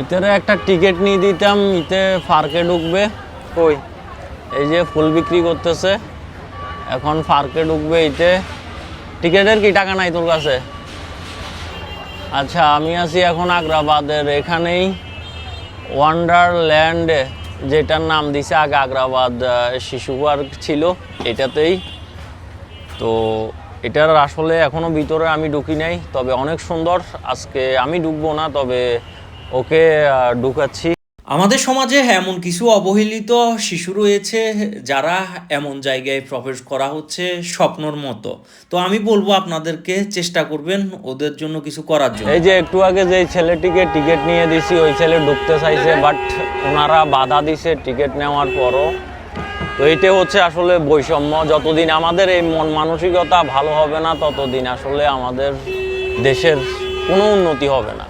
ইতারে একটা টিকিট নিয়ে দিতাম ইতে পার্কে ঢুকবে। কই? এই যে ফুল বিক্রি করতেছে। এখন পার্কে ঢুকবে ইতে। টিকিটের কি টাকা নাই তোর কাছে? আচ্ছা আমি আছি এখন আগ্রাবাদের এখানেই। ওয়ান্ডারল্যান্ডে যেটার নাম দিছে আগে আগ্রাবাদ শিশু পার্ক ছিল এটাতেই। তো এটার আসলে এখনও ভিতরে আমি ঢুকি নাই তবে অনেক সুন্দর। আজকে আমি ঢুকবো না তবে ওকে ঢুকাচ্ছি। আমাদের সমাজে এমন কিছু অবহেলিত শিশু রয়েছে যারা এমন জায়গায় প্রবেশ করা হচ্ছে স্বপ্নর মতো। তো আমি বলব আপনাদেরকে চেষ্টা করবেন ওদের জন্য কিছু করার জন্য। এই যে একটু আগে যে ছেলেটিকে টিকিট নিয়ে দিছি ওই ছেলে ঢুকতে চাইছে বাট ওনারা বাধা দিছে টিকিট নেওয়ার পরও। তো এইটা হচ্ছে আসলে বৈষম্য। যতদিন আমাদের এই মন মানসিকতা ভালো হবে না ততদিন আসলে আমাদের দেশের কোনো উন্নতি হবে না।